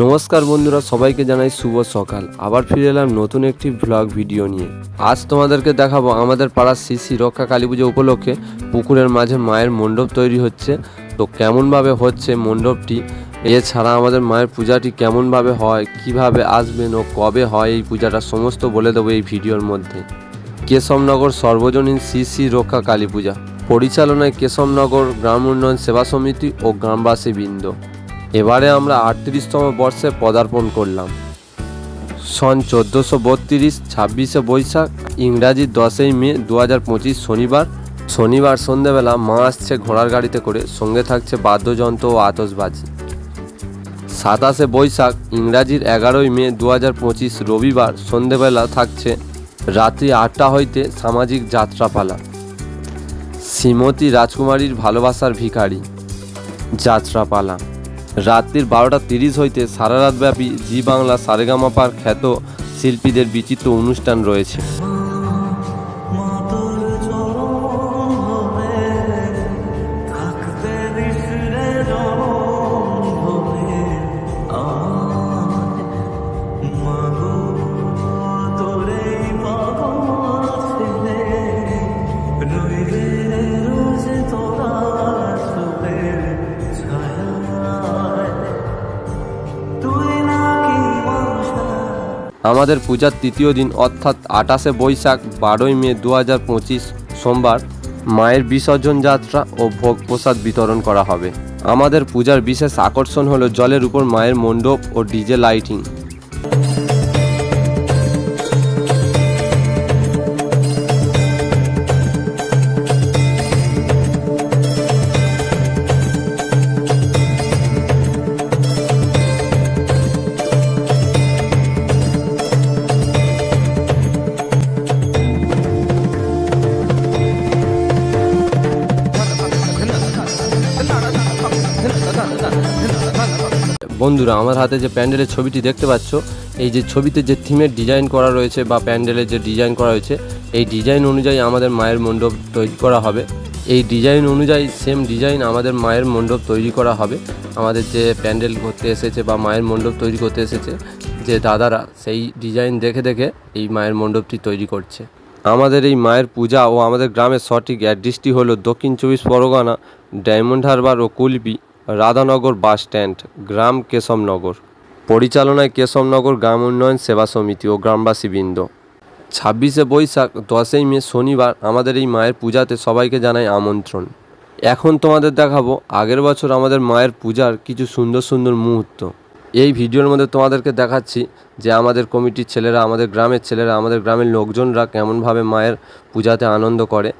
নমস্কার বন্ধুরা, সবাইকে জানাই শুভ সকাল। আবার ফিরে এলাম নতুন একটি ব্লগ ভিডিও নিয়ে। আজ তোমাদেরকে দেখাবো আমাদের পাড়ার শিশি রক্ষা কালী পুজো উপলক্ষে পুকুরের মাঝে মায়ের মণ্ডপ তৈরি হচ্ছে। তো কেমনভাবে হচ্ছে মণ্ডপটি? এছাড়া আমাদের মায়ের পূজাটি কেমনভাবে হয়? কীভাবে আসবেন ও কবে হয়? এই পূজাটা সমস্ত বলে দেবো এই ভিডিওর মধ্যে। কেশবনগর সর্বজনীন শ্রী রক্ষা কালী পূজা। পরিচালনায় কেশবনগর গ্রাম উন্নয়ন সেবা সমিতি ও গ্রামবাসী বৃন্দ এবারে আমরা আটত্রিশতম বর্ষে পদার্পণ করলাম। সন চোদ্দোশো বত্রিশ, ছাব্বিশে বৈশাখ, ইংরাজি দশই মে দু হাজার পঁচিশ শনিবার। শনিবার সন্ধেবেলা মা আসছে ঘোড়ার গাড়িতে করে, সঙ্গে থাকছে বাদ্যযন্ত্র ও আতসবাজি সাতাশে বৈশাখ, ইংরাজির এগারোই মে দু হাজার পঁচিশ রবিবার সন্ধেবেলা থাকছে রাত্রি আটটা হইতে সামাজিক যাত্রাপালা। শ্রীমতী রাজকুমারীর ভালোবাসার ভিখারি, যাত্রাপালা। রাত্রির বারোটা তিরিশ হইতে সারা রাতব্যাপী জি বাংলা সারেগামাপার খ্যাত শিল্পীদের বিচিত্র অনুষ্ঠান রয়েছে। আমাদের পূজার তৃতীয় দিন অর্থাৎ আটাশে বৈশাখ বারোই মে দু হাজার পঁচিশ সোমবার মায়ের বিসর্জন যাত্রা ও ভোগ প্রসাদ বিতরণ করা হবে। আমাদের পূজার বিশেষ আকর্ষণ হলো জলের উপর মায়ের মণ্ডপ ও ডিজে লাইটিং। বন্ধুরা, আমার হাতে যে প্যান্ডেলের ছবিটি দেখতে পাচ্ছ, এই যে ছবিতে যে থিমের ডিজাইন করা রয়েছে বা প্যান্ডেলের যে ডিজাইন করা হয়েছে, এই ডিজাইন অনুযায়ী আমাদের মায়ের মণ্ডপ তৈরি করা হবে। এই ডিজাইন অনুযায়ী সেম ডিজাইন আমাদের মায়ের মণ্ডপ তৈরি করা হবে। আমাদের যে প্যান্ডেল করতে এসেছে বা মায়ের মণ্ডপ তৈরি করতে এসেছে, যে দাদারা সেই ডিজাইন দেখে দেখে এই মায়ের মণ্ডপটি তৈরি করছে। আমাদের এই মায়ের পূজা ও আমাদের গ্রামের সঠিক অ্যাড্রেসটি হলো দক্ষিণ চব্বিশ পরগনা, ডায়মন্ড হারবার ও কুলপি। রাধানগর বাস স্ট্যান্ড, গ্রাম কেশবনগর। পরিচালনায় কেশবনগর গ্রাম উন্নয়ন সেবা সমিতি ও গ্রামবাসী বৃন্দ ছাব্বিশে বৈশাখ, দশই মে, শনিবার আমাদের এই মায়ের পূজাতে সবাইকে জানাই আমন্ত্রণ। এখন তোমাদের দেখাবো আগের বছর আমাদের মায়ের পূজার কিছু সুন্দর সুন্দর মুহূর্ত। এই ভিডিওর মধ্যে তোমাদেরকে দেখাচ্ছি যে আমাদের কমিটির ছেলেরা, আমাদের গ্রামের ছেলেরা, আমাদের গ্রামের লোকজনরা কেমনভাবে মায়ের পূজাতে আনন্দ করে।